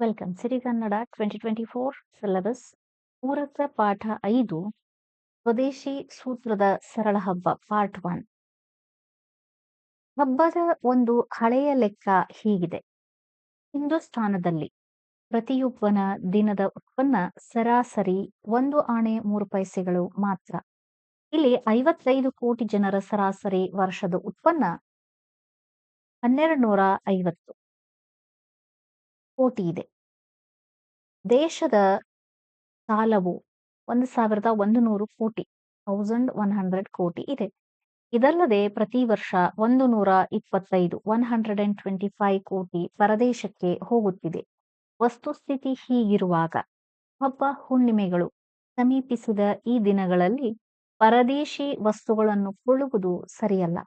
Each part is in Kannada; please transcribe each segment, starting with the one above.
Welcome Siri Kannada twenty twenty four syllabus ಮೂರರ ಪಾಠ ಐದು. ಸ್ವದೇಶಿ ಸೂತ್ರದ ಸರಳ ಹಬ್ಬ ಪಾರ್ಟ್ ಒನ್ ಹಬ್ಬದ ಒಂದು ಹಳೆಯ ಲೆಕ್ಕ ಹೀಗಿದೆ. ಹಿಂದೂಸ್ತಾನದಲ್ಲಿ ಪ್ರತಿಯೊಬ್ಬನ ದಿನದ ಉತ್ಪನ್ನ ಸರಾಸರಿ ಒಂದು ಆಣೆ ಮೂರು ಪೈಸೆಗಳು ಮಾತ್ರ. ಇಲ್ಲಿ ಐವತ್ತೈದು ಕೋಟಿ ಜನರ ಸರಾಸರಿ ವರ್ಷದ ಉತ್ಪನ್ನ ಹನ್ನೆರಡು ನೂರ ಐವತ್ತು. ಕೋಟಿ ಇದೆ ದೇಶದ ಸಾಲವು ಒಂದು ಸಾವಿರದ ಒಂದು ನೂರು ಕೋಟಿ ಥೌಸಂಡ್ ಒನ್ ಹಂಡ್ರೆಡ್ ಕೋಟಿ ಇದೆ. ಇದಲ್ಲದೆ ಪ್ರತಿ ವರ್ಷ ಒಂದು ನೂರ ಇಪ್ಪತ್ತೈದು one hundred and twenty five ಕೋಟಿ ಪರದೇಶಕ್ಕೆ ಹೋಗುತ್ತಿದೆ. ವಸ್ತುಸ್ಥಿತಿ ಹೀಗಿರುವಾಗ ಹಬ್ಬ ಹುಣ್ಣಿಮೆಗಳು ಸಮೀಪಿಸಿದ ಈ ದಿನಗಳಲ್ಲಿ ಪರದೇಶಿ ವಸ್ತುಗಳನ್ನು ಕೊಳ್ಳುವುದು ಸರಿಯಲ್ಲ.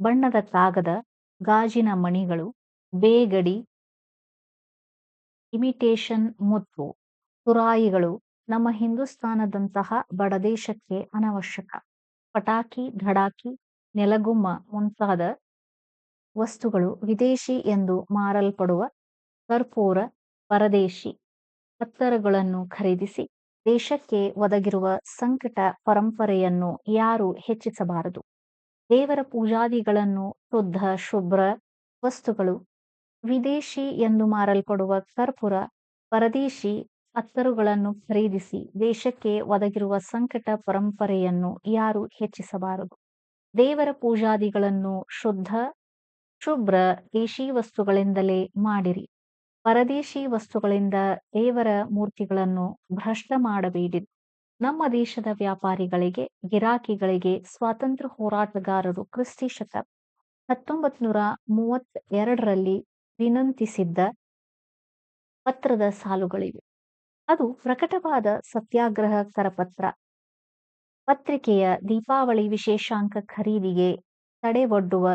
ಬಣ್ಣದ ಕಾಗದ, ಗಾಜಿನ ಮಣಿಗಳು, ಬೇಗಡಿ ಇಮಿಟೇಷನ್ ಮುತ್ತು, ತುರಾಯಿಗಳು ನಮ್ಮ ಹಿಂದೂಸ್ತಾನದಂತಹ ಬಡದೇಶಕ್ಕೆ ಅನವಶ್ಯಕ. ಪಟಾಕಿ, ಧಡಾಕಿ, ನೆಲಗುಮ್ಮ ಮುಂತಾದ ವಸ್ತುಗಳು ವಿದೇಶಿ ಎಂದು ಮಾರಲ್ಪಡುವ ಕರ್ಪೂರ, ಪರದೇಶಿ ಪತ್ತರಗಳನ್ನು ಖರೀದಿಸಿ ದೇಶಕ್ಕೆ ಒದಗಿರುವ ಸಂಕಟ ಪರಂಪರೆಯನ್ನು ಯಾರು ಹೆಚ್ಚಿಸಬಾರದು. ದೇವರ ಪೂಜಾದಿಗಳನ್ನು ಶುದ್ಧ, ಶುಭ್ರ ವಸ್ತುಗಳು ವಿದೇಶಿ ಎಂದು ಮಾರಲ್ಪಡುವ ಕರ್ಪೂರ, ಪರದೇಶಿ ಅತ್ತರುಗಳನ್ನು ಖರೀದಿಸಿ ದೇಶಕ್ಕೆ ಒದಗಿರುವ ಸಂಕಟ ಪರಂಪರೆಯನ್ನು ಯಾರು ಹೆಚ್ಚಿಸಬಾರದು. ದೇವರ ಪೂಜಾದಿಗಳನ್ನು ಶುದ್ಧ, ಶುಭ್ರ ದೇಶಿ ವಸ್ತುಗಳಿಂದಲೇ ಮಾಡಿರಿ. ಪರದೇಶಿ ವಸ್ತುಗಳಿಂದ ದೇವರ ಮೂರ್ತಿಗಳನ್ನು ಭ್ರಷ್ಟ ಮಾಡಬೇಡಿ ನಮ್ಮ ದೇಶದ ವ್ಯಾಪಾರಿಗಳಿಗೆ, ಗಿರಾಕಿಗಳಿಗೆ ಸ್ವಾತಂತ್ರ್ಯ ಹೋರಾಟಗಾರರು ಕ್ರಿಸ್ತಿ ಶತ ಹತ್ತೊಂಬತ್ ನೂರ ಮೂವತ್ ಎರಡರಲ್ಲಿ ವಿನಂತಿಸಿದ್ದ ಪತ್ರದ ಸಾಲುಗಳಿವೆ. ಅದು ಪ್ರಕಟವಾದ ಸತ್ಯಾಗ್ರಹ ಕರಪತ್ರ. ಪತ್ರಿಕೆಯ ದೀಪಾವಳಿ ವಿಶೇಷಾಂಕ ಖರೀದಿಗೆ ತಡೆವೊಡ್ಡುವ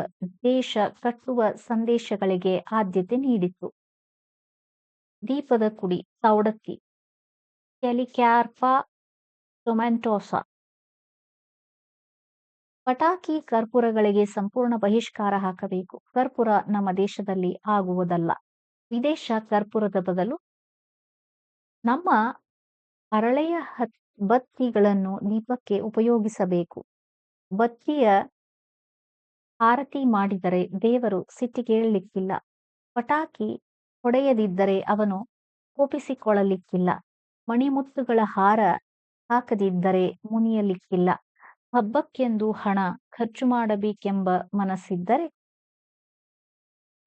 ದೇಶ ಕಟ್ಟುವ ಸಂದೇಶಗಳಿಗೆ ಆದ್ಯತೆ ನೀಡಿತು ದೀಪದ ಕುಡಿ ಸೌಡಕ್ಕಿ ಕ್ಯಾಲಿಕ್ಯಾರ್ಪಾ ಟೊಮೆಂಟೋಸಾ ಪಟಾಕಿ ಕರ್ಪೂರಗಳಿಗೆ ಸಂಪೂರ್ಣ ಬಹಿಷ್ಕಾರ ಹಾಕಬೇಕು. ಕರ್ಪೂರ ನಮ್ಮ ದೇಶದಲ್ಲಿ ಆಗುವುದಲ್ಲ. ವಿದೇಶ ಕರ್ಪೂರದ ಬದಲು ನಮ್ಮ ಅರಳೆಯ ಬತ್ತಿಗಳನ್ನು ದೀಪಕ್ಕೆ ಉಪಯೋಗಿಸಬೇಕು. ಬತ್ತಿಯ ಆರತಿ ಮಾಡಿದರೆ ದೇವರು ಸಿಟ್ಟಿಗೇಳಲಿಕ್ಕಿಲ್ಲ ಪಟಾಕಿ ಹೊಡೆಯದಿದ್ದರೆ ಅವನು ಕೋಪಿಸಿಕೊಳ್ಳಲಿಕ್ಕಿಲ್ಲ. ಮಣಿಮುತ್ತುಗಳ ಹಾರ ಹಾಕದಿದ್ದರೆ ಮುನಿಯಲಿಕ್ಕಿಲ್ಲ. ಹಬ್ಬಕ್ಕೆಂದು ಹಣ ಖರ್ಚು ಮಾಡಬೇಕೆಂಬ ಮನಸ್ಸಿದ್ದರೆ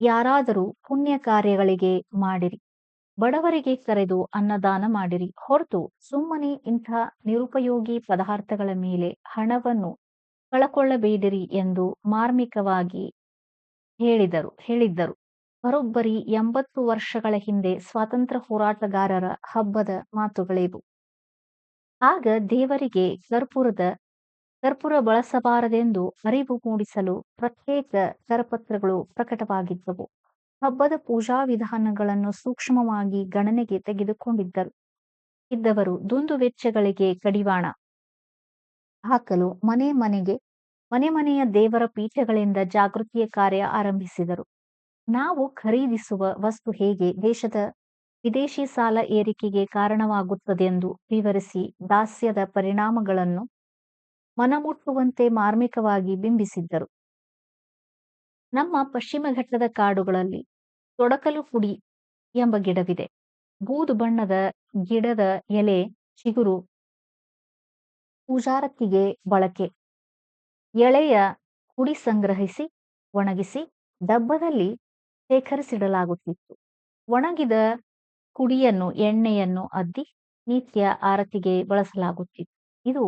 ಯಾರಾದರೂ ಪುಣ್ಯ ಕಾರ್ಯಗಳಿಗೆ ಮಾಡಿರಿ. ಬಡವರಿಗೆ ಕರೆದು ಅನ್ನದಾನ ಮಾಡಿರಿ. ಹೊರತು ಸುಮ್ಮನೆ ಇಂಥ ನಿರುಪಯೋಗಿ ಪದಾರ್ಥಗಳ ಮೇಲೆ ಹಣವನ್ನು ಕಳಕೊಳ್ಳಬೇಡಿರಿ ಎಂದು ಮಾರ್ಮಿಕವಾಗಿ ಹೇಳಿದರು, ಹೇಳಿದ್ದರು. ಬರೋಬ್ಬರಿ ಎಂಬತ್ತು ವರ್ಷಗಳ ಹಿಂದೆ ಸ್ವಾತಂತ್ರ್ಯ ಹೋರಾಟಗಾರರ ಹಬ್ಬದ ಮಾತುಗಳಿವು. ಆಗ ದೇವರಿಗೆ ಕರ್ಪೂರದ ಕರ್ಪೂರ ಬಳಸಬಾರದೆಂದು ಅರಿವು ಮೂಡಿಸಲು ಪ್ರತ್ಯೇಕ ಕರಪತ್ರಗಳು ಪ್ರಕಟವಾಗಿದ್ದವು. ಹಬ್ಬದ ಪೂಜಾ ವಿಧಾನಗಳನ್ನು ಸೂಕ್ಷ್ಮವಾಗಿ ಗಣನೆಗೆ ತೆಗೆದುಕೊಂಡಿದ್ದರು. ಇದ್ದವರು ದುಂದು ವೆಚ್ಚಗಳಿಗೆ ಕಡಿವಾಣ ಹಾಕಲು ಮನೆ ಮನೆಗೆ, ಮನೆ ಮನೆಯ ದೇವರ ಪೀಠಗಳಿಂದ ಜಾಗೃತಿಯ ಕಾರ್ಯ ಆರಂಭಿಸಿದರು. ನಾವು ಖರೀದಿಸುವ ವಸ್ತು ಹೇಗೆ ದೇಶದ ವಿದೇಶಿ ಸಾಲ ಏರಿಕೆಗೆ ಕಾರಣವಾಗುತ್ತದೆಂದು ವಿವರಿಸಿ ದಾಸ್ಯದ ಪರಿಣಾಮಗಳನ್ನು ಮನಮುಟ್ಟುವಂತೆ ಮಾರ್ಮಿಕವಾಗಿ ಬಿಂಬಿಸಿದ್ದರು. ನಮ್ಮ ಪಶ್ಚಿಮ ಘಟ್ಟದ ಕಾಡುಗಳಲ್ಲಿ ತೊಡಕಲು ಪುಡಿ ಎಂಬ ಗಿಡವಿದೆ. ಬೂದು ಬಣ್ಣದ ಗಿಡದ ಎಲೆ ಚಿಗುರು, ಪೂಜಾರತಿಗೆ ಬಳಕೆ. ಎಳೆಯ ಹುಡಿ ಸಂಗ್ರಹಿಸಿ, ಒಣಗಿಸಿ ಡಬ್ಬದಲ್ಲಿ ಶೇಖರಿಸಿಡಲಾಗುತ್ತಿತ್ತು. ಒಣಗಿದ ಕುಡಿಯನ್ನು ಎಣ್ಣೆಯನ್ನು ಅದ್ದಿ, ನಿತ್ಯ ಆರತಿಗೆ ಬಳಸಲಾಗುತ್ತಿತ್ತು. ಇದು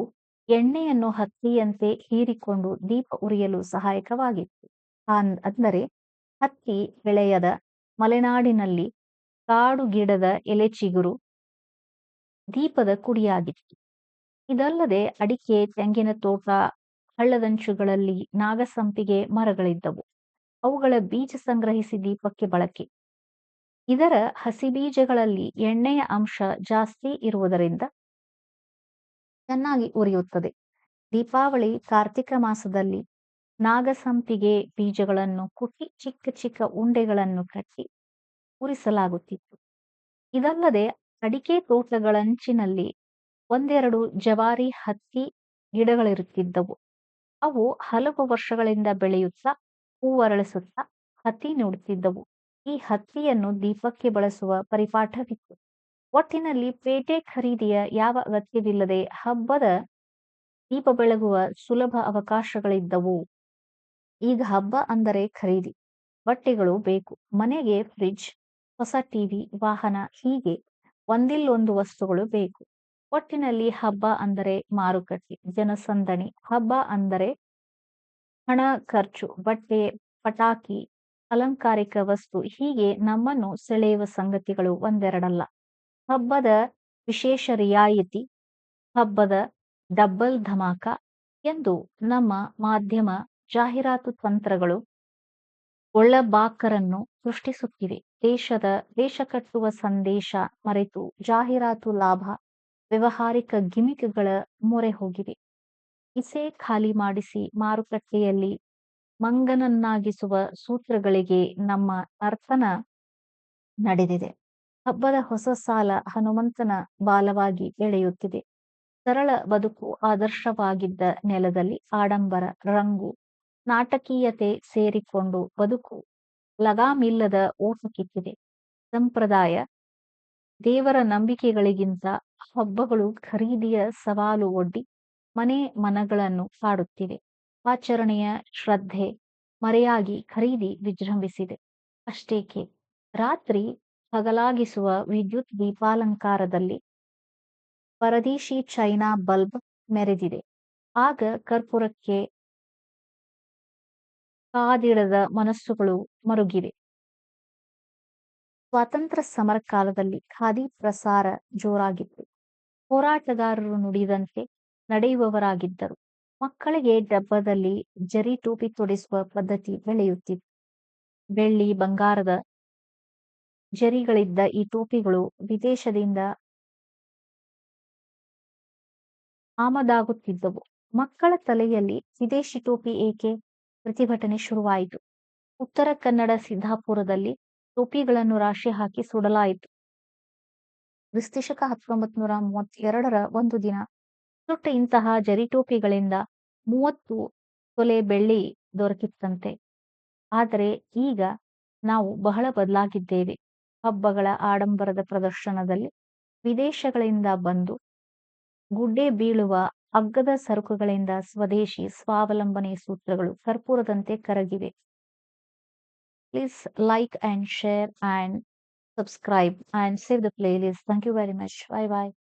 ಎಣ್ಣೆಯನ್ನು ಹತ್ತಿಯಂತೆ ಹೀರಿಕೊಂಡು ದೀಪ ಉರಿಯಲು ಸಹಾಯಕವಾಗಿತ್ತು. ಅಂದರೆ ಹತ್ತಿ ಬೆಳೆಯದ ಮಲೆನಾಡಿನಲ್ಲಿ ಕಾಡು ಗಿಡದ ಎಲೆ ಚಿಗುರು ದೀಪದ ಕುಡಿಯಾಗಿತ್ತು. ಇದಲ್ಲದೆ ಅಡಿಕೆ, ತೆಂಗಿನ ತೋಟ, ಹಳ್ಳದಂಚುಗಳಲ್ಲಿ ನಾಗಸಂಪಿಗೆ ಮರಗಳಿದ್ದವು. ಅವುಗಳ ಬೀಜ ಸಂಗ್ರಹಿಸಿ ದೀಪಕ್ಕೆ ಬಳಕೆ. ಇದರ ಹಸಿ ಬೀಜಗಳಲ್ಲಿ ಎಣ್ಣೆಯ ಅಂಶ ಜಾಸ್ತಿ ಇರುವುದರಿಂದ ಚೆನ್ನಾಗಿ ಉರಿಯುತ್ತದೆ. ದೀಪಾವಳಿ ಕಾರ್ತಿಕ ಮಾಸದಲ್ಲಿ ನಾಗಸಂಪಿಗೆ ಬೀಜಗಳನ್ನು ಕುಟ್ಟಿ ಚಿಕ್ಕ ಚಿಕ್ಕ ಉಂಡೆಗಳನ್ನು ಕಟ್ಟಿ ಉರಿಸಲಾಗುತ್ತಿತ್ತು. ಇದಲ್ಲದೆ ಅಡಿಕೆ ತೋಟಗಳಂಚಿನಲ್ಲಿ ಒಂದೆರಡು ಜವಾರಿ ಹತ್ತಿ ಗಿಡಗಳಿರುತ್ತಿದ್ದವು. ಅವು ಹಲವು ವರ್ಷಗಳಿಂದ ಬೆಳೆಯುತ್ತಾ ಹೂವರಳಿಸುತ್ತಾ ಹತ್ತಿ ನೋಡುತ್ತಿದ್ದವು. ಈ ಹತ್ತಿಯನ್ನು ದೀಪಕ್ಕೆ ಬಳಸುವ ಪರಿಪಾಠವಿತ್ತು. ಒಟ್ಟಿನಲ್ಲಿ ಪೇಟೆ ಖರೀದಿಯ ಯಾವ ಅಗತ್ಯವಿಲ್ಲದೆ ಹಬ್ಬದ ದೀಪ ಬೆಳಗುವ ಸುಲಭ ಅವಕಾಶಗಳಿದ್ದವು. ಈಗ ಹಬ್ಬ ಅಂದರೆ ಖರೀದಿ. ಬಟ್ಟೆಗಳು ಬೇಕು. ಮನೆಗೆ ಫ್ರಿಡ್ಜ್, ಹೊಸ ಟಿವಿ, ವಾಹನ ಹೀಗೆ ಒಂದಿಲ್ಲೊಂದು ವಸ್ತುಗಳು ಬೇಕು. ಒಟ್ಟಿನಲ್ಲಿ ಹಬ್ಬ ಅಂದರೆ ಮಾರುಕಟ್ಟೆ, ಜನಸಂದಣಿ. ಹಬ್ಬ ಅಂದರೆ ಹಣ ಖರ್ಚು, ಬಟ್ಟೆ, ಪಟಾಕಿ, ಅಲಂಕಾರಿಕ ವಸ್ತು ಹೀಗೆ ನಮ್ಮನ್ನು ಸೆಳೆಯುವ ಸಂಗತಿಗಳು ಒಂದೆರಡಲ್ಲ. ಹಬ್ಬದ ವಿಶೇಷ ರಿಯಾಯಿತಿ, ಹಬ್ಬದ ಡಬ್ಬಲ್ ಧಮಾಕ ಎಂದು ನಮ್ಮ ಮಾಧ್ಯಮ ಜಾಹೀರಾತು ತಂತ್ರಗಳು ಒಳ್ಳಬಾಕರನ್ನು ಸೃಷ್ಟಿಸುತ್ತಿವೆ. ದೇಶದ ದೇಶ ಕಟ್ಟುವ ಸಂದೇಶ ಮರೆತು ಜಾಹೀರಾತು ಲಾಭ, ವ್ಯವಹಾರಿಕ ಗಿಮಿಕ್ಗಳ ಮೊರೆ ಹೋಗಿವೆ ಇಸೆ ಖಾಲಿ ಮಾಡಿಸಿ ಮಾರುಕಟ್ಟೆಯಲ್ಲಿ ಮಂಗನನ್ನಾಗಿಸುವ ಸೂತ್ರಗಳಿಗೆ ನಮ್ಮ ನರ್ತನ ನಡೆದಿದೆ. ಹಬ್ಬದ ಹೊಸ ಸಾಲ ಹನುಮಂತನ ಬಾಲವಾಗಿ ಎಳೆಯುತ್ತಿದೆ. ಸರಳ ಬದುಕು ಆದರ್ಶವಾಗಿದ್ದ ನೆಲದಲ್ಲಿ ಆಡಂಬರ, ರಂಗು, ನಾಟಕೀಯತೆ ಸೇರಿಕೊಂಡು ಬದುಕು ಲಗಾಮಿಲ್ಲದ ಓಟಕ್ಕಿಕ್ಕಿದೆ ಸಂಪ್ರದಾಯ, ದೇವರ ನಂಬಿಕೆಗಳಿಗಿಂತ ಹಬ್ಬಗಳು ಖರೀದಿಯ ಸವಾಲು ಒಡ್ಡಿ ಮನೆ ಮನಗಳನ್ನು ಕಾಡುತ್ತಿವೆ ಆಚರಣೆಯ ಶ್ರದ್ಧೆ ಮರೆಯಾಗಿ ಖರೀದಿ ವಿಜೃಂಭಿಸಿದೆ. ಅಷ್ಟೇಕೆ ರಾತ್ರಿ ಹಗಲಾಗಿಸುವ ವಿದ್ಯುತ್ ದೀಪಾಲಂಕಾರದಲ್ಲಿ ಪರದೇಶಿ ಚೈನಾ ಬಲ್ಬ್ ಮೆರೆದಿದೆ. ಆಗ ಕರ್ಪೂರಕ್ಕೆ ಕಾದಿಡದ ಮನಸ್ಸುಗಳು ಮರುಗಿವೆ. ಸ್ವಾತಂತ್ರ್ಯ ಸಮರ ಕಾಲದಲ್ಲಿ ಖಾದಿ ಪ್ರಸಾರ ಜೋರಾಗಿತ್ತು. ಹೋರಾಟಗಾರರು ನುಡಿದಂತೆ ನಡೆಯುವವರಾಗಿದ್ದರು. ಮಕ್ಕಳಿಗೆ ಡಬ್ಬದಲ್ಲಿ ಜರಿ ಟೋಪಿ ತೊಡಿಸುವ ಪದ್ಧತಿ ಬೆಳೆಯುತ್ತಿತ್ತು. ಬೆಳ್ಳಿ ಬಂಗಾರದ ಜರಿಗಳಿದ್ದ ಈ ಟೋಪಿಗಳು ವಿದೇಶದಿಂದ ಆಮದಾಗುತ್ತಿದ್ದವು. ಮಕ್ಕಳ ತಲೆಯಲ್ಲಿ ವಿದೇಶಿ ಟೋಪಿ ಏಕೆ ಪ್ರತಿಭಟನೆ ಶುರುವಾಯಿತು? ಉತ್ತರ ಕನ್ನಡ ಸಿದ್ದಾಪುರದಲ್ಲಿ ಟೋಪಿಗಳನ್ನು ರಾಶಿ ಹಾಕಿ ಸುಡಲಾಯಿತು. ವಿಸ್ತಿಷಕ ಹತ್ತೊಂಬತ್ ನೂರ ಮೂವತ್ತೆರಡರ ಒಂದು ದಿನ ಸುಟ್ಟ ಇಂತಹ ಜರಿ ಟೋಪಿಗಳಿಂದ ಮೂವತ್ತು ತೊಲೆ ಬೆಳ್ಳಿ ದೊರಕಿತ್ತಂತೆ. ಆದರೆ ಈಗ ನಾವು ಬಹಳ ಬದಲಾಗಿದ್ದೇವೆ. ಹಬ್ಬಗಳ ಆಡಂಬರದ ಪ್ರದರ್ಶನದಲ್ಲಿ ವಿದೇಶಗಳಿಂದ ಬಂದು ಗುಡ್ಡೆ ಬೀಳುವ ಅಗ್ಗದ ಸರಕುಗಳಿಂದ ಸ್ವದೇಶಿ ಸ್ವಾವಲಂಬನೆ ಸೂತ್ರಗಳು ಕರ್ಪೂರದಂತೆ ಕರಗಿವೆ. Please like and share and subscribe save the playlist thank you very much bye bye.